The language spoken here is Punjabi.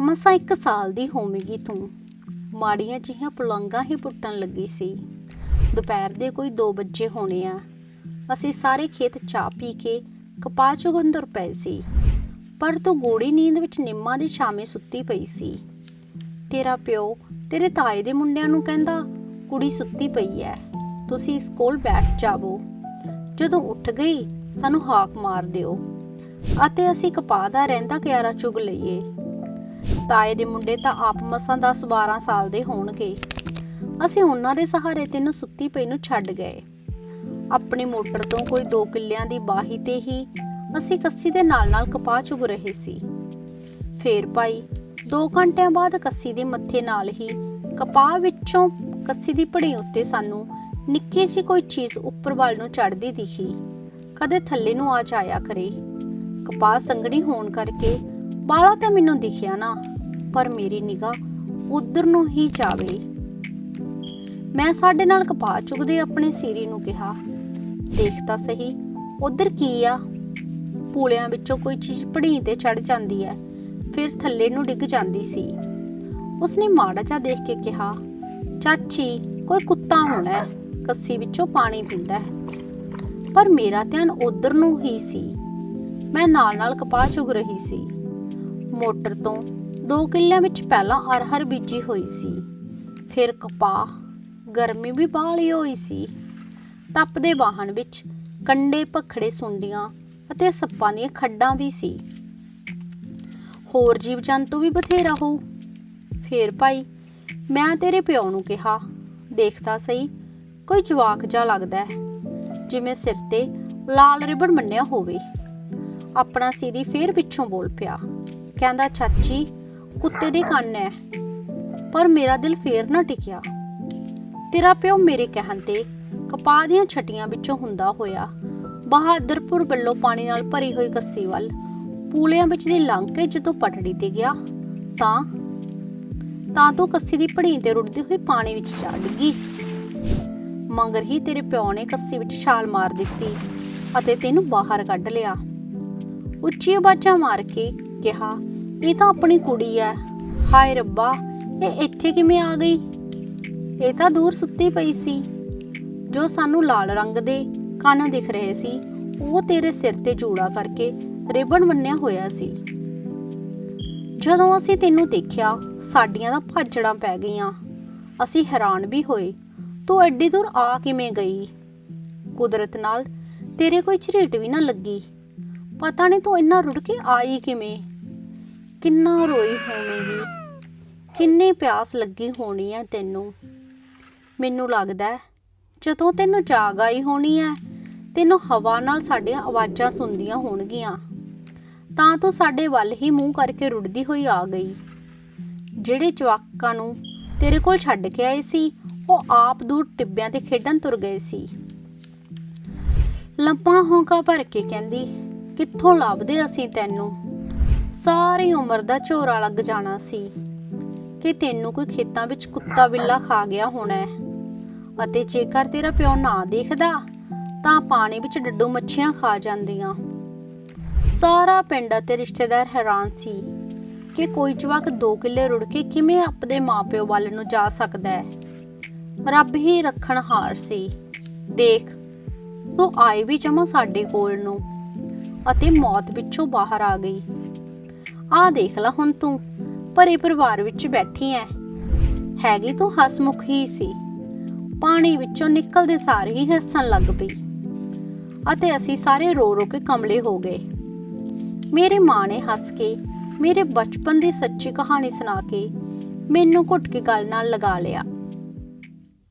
ਮਸਾਂ ਇੱਕ ਸਾਲ ਦੀ ਹੋਵੇਗੀ ਤੂੰ। ਮਾੜੀਆਂ ਜਿਹੀਆਂ ਪੁਲੰਗਾਂ ਹੀ ਪੁੱਟਣ ਲੱਗੀ ਸੀ। ਦੁਪਹਿਰ ਦੇ ਕੋਈ 2 ਵਜੇ ਹੋਣੇ ਆ। ਅਸੀਂ ਸਾਰੇ ਖੇਤ ਚਾਹ ਪੀ ਕੇ ਕਪਾਹ ਚੁਗਣ ਤੁਰ ਪਏ ਸੀ। ਪਰ ਤੂੰ ਗੋੜੀ ਨੀਂਦ ਵਿੱਚ ਨਿੰਮਾਂ ਦੀ ਛਾਵੇਂ ਸੁੱਤੀ ਪਈ ਸੀ। ਤੇਰਾ ਪਿਓ ਤੇਰੇ ਤਾਏ ਦੇ ਮੁੰਡਿਆਂ ਨੂੰ ਕਹਿੰਦਾ, ਕੁੜੀ ਸੁੱਤੀ ਪਈ ਐ, ਤੁਸੀਂ ਇਸ ਕੋਲ ਬੈਠ ਜਾਵੋ। ਜਦੋਂ ਉੱਠ ਗਈ, ਸਾਨੂੰ ਹਾਕ ਮਾਰ ਦਿਓ। ਅਤੇ ਅਸੀਂ ਕਪਾਹ ਦਾ ਰਹਿੰਦਾ ਕਿਆਰਾ ਚੁਗ ਲਈਏ। ਤਾਏ ਦੇ ਮੁੰਡੇ ਤਾਂ ਆਪ ਮਸਾਂ 10 12 ਸਾਲ ਦੇ ਹੋਣਗੇ। ਅਸੀਂ ਉਹਨਾਂ ਦੇ ਸਹਾਰੇ ਤੈਨੂੰ ਸੁੱਤੀ ਪਈ ਨੂੰ ਛੱਡ ਗਏ। ਆਪਣੀ ਮੋਟਰ ਤੋਂ ਕੋਈ 2 ਕਿੱਲਿਆਂ ਦੀ ਬਾਹੀ ਤੇ ਹੀ ਅਸੀਂ ਕੱਸੀ ਦੇ ਨਾਲ-ਨਾਲ ਕਪਾਹ ਚੁਗ ਰਹੇ ਸੀ। ਫੇਰ ਭਾਈ 2 ਘੰਟਿਆਂ ਬਾਅਦ ਕੱਸੀ ਦੇ ਮੱਥੇ ਨਾਲ ਹੀ ਕਪਾਹ ਵਿੱਚੋਂ ਕੱਸੀ ਦੀ ਪੜੀ ਉੱਤੇ ਸਾਨੂੰ ਨਿੱਕੀ ਜਿਹੀ ਕੋਈ ਚੀਜ਼ ਉੱਪਰ ਵੱਲ ਨੂੰ ਚੜਦੀ ਦਿਖੀ। ਕਦੇ ਥੱਲੇ ਨੂੰ ਆ ਜਾਇਆ ਕਰੇ। ਕਪਾਹ ਸੰਘਣੀ ਹੋਣ ਕਰਕੇ ਬਾਲਾ ਤਾਂ ਮੈਨੂੰ ਦਿਖਿਆ ਨਾ, ਪਰ ਮੇਰੀ ਨਿਗਾਹ ਉਧਰ ਨੂੰ ਹੀ ਜਾਵੇ ਮੈਂ ਸਾਡੇ ਨਾਲ ਕਪਾਹ ਚੁਗਦੇ ਆਪਣੇ ਸੀਰੀ ਨੂੰ ਕਿਹਾ, ਦੇਖ ਤਾਂ ਸਹੀ, ਉਧਰ ਕੀ ਆ? ਪੂਲਿਆਂ ਵਿੱਚੋਂ ਕੋਈ ਚੀਜ਼ ਪੜੀ ਤੇ ਚੜ ਜਾਂਦੀ ਹੈ ਫਿਰ ਥੱਲੇ ਨੂੰ ਡਿੱਗ ਜਾਂਦੀ ਸੀ। ਉਸਨੇ ਮਾੜਾ ਜਿਹਾ ਦੇਖ ਕੇ ਕਿਹਾ, ਚਾਚੀ, ਕੋਈ ਕੁੱਤਾ ਹੋਣਾ ਹੈ ਕੱਸੀ ਵਿੱਚੋਂ ਪਾਣੀ ਪੀਂਦਾ ਹੈ ਪਰ ਮੇਰਾ ਧਿਆਨ ਉਧਰ ਨੂੰ ਹੀ ਸੀ। ਮੈਂ ਨਾਲ ਨਾਲ ਕਪਾਹ ਚੁਗ ਰਹੀ ਸੀ। ਮੋਟਰ ਤੋਂ 2 ਕਿੱਲਿਆਂ ਵਿੱਚ ਪਹਿਲਾਂ ਅਰਹਰ ਬੀਜੀ ਹੋਈ ਸੀ। ਫਿਰ ਕਪਾਹ, ਗਰਮੀ ਵੀ ਬਾਹਲੀ ਹੋਈ ਸੀ। ਤਪਦੇ ਵਾਹਣ ਵਿੱਚ ਕੰਡੇ ਭਖੜੇ ਸੁੰਡੀਆਂ ਅਤੇ ਸੱਪਾਂ ਦੀਆਂ ਖੱਡਾਂ ਵੀ ਸੀ। ਹੋਰ ਜੀਵ ਜੰਤੂ ਵੀ ਬਥੇਰਾ ਹੋਊ ਫੇਰ ਭਾਈ, ਮੈਂ ਤੇਰੇ ਪਿਓ ਨੂੰ ਕਿਹਾ ਦੇਖਦਾ ਸਹੀ, ਕੋਈ ਜਵਾਕ ਜਾ ਲੱਗਦਾ ਹੈ, ਜਿਵੇਂ ਸਿਰ ਤੇ ਲਾਲ ਰਿਬਨ ਮੰਨਿਆ ਹੋਵੇ। ਆਪਣਾ ਸਿਰੀ ਫੇਰ ਪਿੱਛੋਂ ਬੋਲ ਪਿਆ। ਕਹਿੰਦਾ, ਚਾਚੀ, ਕੁੱਤੇ ਦੇ ਕੰਨ ਐ, ਪਰ ਮੇਰਾ ਦਿਲ ਫੇਰ ਨਾ ਟਿਕਿਆ। ਤੇਰਾ ਪਿਓ ਮੇਰੇ ਕਹਿਣ ਤੇ ਕਪਾਹ ਦੀਆਂ ਛਟੀਆਂ ਵਿੱਚੋਂ ਹੁੰਦਾ ਹੋਇਆ ਬਹਾਦਰਪੁਰ ਵੱਲੋਂ ਪਾਣੀ ਨਾਲ ਭਰੀ ਹੋਈ ਕੱਸੀ ਵੱਲ ਪੂਲਿਆਂ ਵਿੱਚ ਦੀ ਲੰਘ ਕੇ ਜਦੋਂ ਪਟੜੀ ਤੇ ਗਿਆ, ਤਾਂ ਤਾਂ ਤੂੰ ਕੱਸੀ ਦੀ ਭੜੀ ਤੇ ਰੁੜਦੀ ਹੋਈ ਪਾਣੀ ਵਿੱਚ ਜਾ ਡਿੱਗੀ। ਮੰਗਰ ਹੀ ਤੇਰੇ ਪਿਓ ਨੇ ਕੱਸੀ ਵਿੱਚ ਛਾਲ ਮਾਰ ਦਿੱਤੀ ਅਤੇ ਤੈਨੂੰ ਬਾਹਰ ਕੱਢ ਲਿਆ। ਉੱਚੀ ਆਵਾਜ਼ਾਂ ਮਾਰ ਕੇ ਕਿਹਾ ਇਹ ਤਾਂ ਆਪਣੀ ਕੁੜੀ ਐ। ਹਾਏ ਰੱਬਾ, ਇਹ ਇੱਥੇ ਕਿਵੇਂ ਆ ਗਈ? ਇਹ ਤਾਂ ਦੂਰ ਸੁੱਤੀ ਪਈ ਸੀ। ਜੋ ਸਾਨੂੰ ਲਾਲ ਰੰਗ ਦੇ ਕੰਨ ਦਿਖ ਰਹੇ ਸੀ, ਉਹ ਤੇਰੇ ਸਿਰ ਤੇ ਜੂੜਾ ਕਰਕੇ ਰਿਬਨ ਬੰਨਿਆ ਹੋਇਆ ਸੀ। ਜਦੋਂ ਅਸੀਂ ਤੈਨੂੰ ਦੇਖਿਆ, ਸਾਡੀਆਂ ਤਾਂ ਭਾਜੜਾਂ ਪੈ ਗਈਆਂ। ਅਸੀਂ ਹੈਰਾਨ ਵੀ ਹੋਏ, ਤੂੰ ਐਡੀ ਦੂਰ ਆ ਕਿਵੇਂ ਗਈ? ਕੁਦਰਤ ਨਾਲ ਤੇਰੇ ਕੋਈ ਝਰੀਟ ਵੀ ਨਾ ਲੱਗੀ। ਪਤਾ ਨਹੀਂ ਤੂੰ ਇੰਨਾ ਰੁੜ ਕੇ ਆਈ ਕਿਵੇਂ। ਕਿੰਨਾ ਰੋਈ ਹੋਵੇਂਗੀ? ਕਿੰਨੀ ਪਿਆਸ ਲੱਗੀ ਹੋਣੀ ਹੈ ਤੈਨੂੰ? ਮੈਨੂੰ ਲੱਗਦਾ ਜਦੋਂ ਤੈਨੂੰ ਜਾਗ ਆਈ ਹੋਣੀ ਹੈ ਤੈਨੂੰ ਹਵਾ ਨਾਲ ਸਾਡੀਆਂ ਆਵਾਜ਼ਾਂ ਸੁਣਦੀਆਂ ਹੋਣਗੀਆਂ। ਤਾਂ ਤੂੰ ਸਾਡੇ ਵੱਲ ਹੀ ਮੂੰਹ ਕਰਕੇ ਰੁੜਦੀ ਹੋਈ ਆ ਗਈ। ਜਿਹੜੇ ਜਵਾਕਾਂ ਨੂੰ ਤੇਰੇ ਕੋਲ ਛੱਡ ਕੇ ਆਏ ਸੀ, ਉਹ ਆਪ ਦੂਰ ਟਿੱਬਿਆਂ ਤੇ ਖੇਡਣ ਤੁਰ ਗਏ ਸੀ। ਲੰਪਾ ਹੋਂਕਾ ਭਰ ਕੇ ਕਹਿੰਦੀ, ਕਿੱਥੋਂ ਲੱਭਦੇ ਅਸੀਂ ਤੈਨੂੰ? ਸਾਰੀ ਉਮਰ ਦਾ ਝੋਰਾ ਲੱਗ ਜਾਣਾ ਸੀ ਕਿ ਤੈਨੂੰ ਕੋਈ ਖੇਤਾਂ ਵਿੱਚ ਕੁੱਤਾ ਬਿੱਲਾ ਖਾ ਗਿਆ ਹੋਣਾ ਹੈ। ਅਤੇ ਜੇਕਰ ਤੇਰਾ ਪਿਓ ਨਾ ਦੇਖਦਾ, ਤਾਂ ਪਾਣੀ ਵਿੱਚ ਡੱਡੂ ਮੱਛੀਆਂ ਖਾ ਜਾਂਦੀਆਂ। ਸਾਰਾ ਪਿੰਡ ਅਤੇ ਰਿਸ਼ਤੇਦਾਰ ਹੈਰਾਨ ਸੀ ਕਿ ਕੋਈ ਜਵਾਕ 2 ਕਿੱਲੇ ਰੁੜ ਕੇ ਕਿਵੇਂ ਆਪਦੇ ਮਾਪਿਓ ਵੱਲ ਨੂੰ ਜਾ ਸਕਦਾ ਹੈ। ਰੱਬ ਹੀ ਰੱਖਣਹਾਰ ਸੀ। ਦੇਖ, ਤੂੰ ਆਈ ਵੀ ਜਮਾ ਸਾਡੇ ਕੋਲ ਨੂੰ ਅਤੇ ਮੌਤ ਵਿੱਚੋਂ ਬਾਹਰ ਆ ਗਈ। ਆਹ ਦੇਖ ਲੈ ਹੁਣ ਤੂੰ, ਭਰੇ ਪਰਿਵਾਰ ਵਿੱਚ ਬੈਠੀ ਐ। ਹੈਗੀ ਤੂੰ ਹਸਮੁਖ ਹੀ ਸੀ। ਪਾਣੀ ਵਿੱਚੋਂ ਨਿਕਲਦੇ ਸਾਰ ਹੀ ਹੱਸਣ ਲੱਗ ਪਈ। ਅਤੇ ਅਸੀਂ ਸਾਰੇ ਰੋ ਰੋ ਕੇ ਕਮਲੇ ਹੋ ਗਏ। ਮੇਰੀ ਮਾਂ ਨੇ ਹੱਸ ਕੇ, ਮੇਰੇ ਬਚਪਨ ਦੀ ਸੱਚੀ ਕਹਾਣੀ ਸੁਣਾ ਕੇ, ਮੈਨੂੰ ਘੁੱਟ ਕੇ ਗੱਲ ਨਾਲ ਲਗਾ ਲਿਆ।